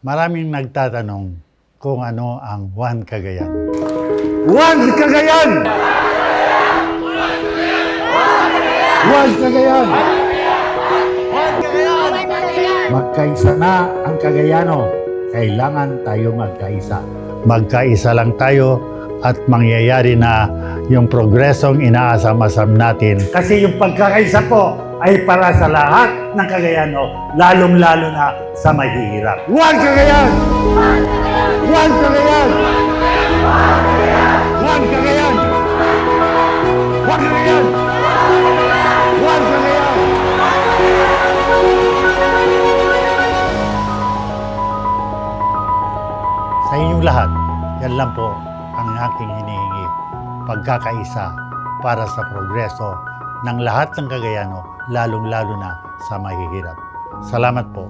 Maraming nagtatanong kung ano ang Juan Cagayan. Juan Cagayan! Juan Cagayan! Magkaisa na ang Cagayano. Kailangan tayo magkaisa. Magkaisa lang tayo at mangyayari na yung progresong inaasam-asam natin. Kasi yung pagkakaisa po ay para sa lahat ng Cagayano, lalong-lalo na sa mahihirap. Juan Cagayan! Juan Cagayan! Juan Cagayan! Juan Cagayan! Juan Cagayan! Sa inyong lahat, yan lang po ang aking hinihingi. Pagkakaisa para sa progreso ng lahat ng Cagayano, lalong-lalo na sa mahihirap. Salamat po.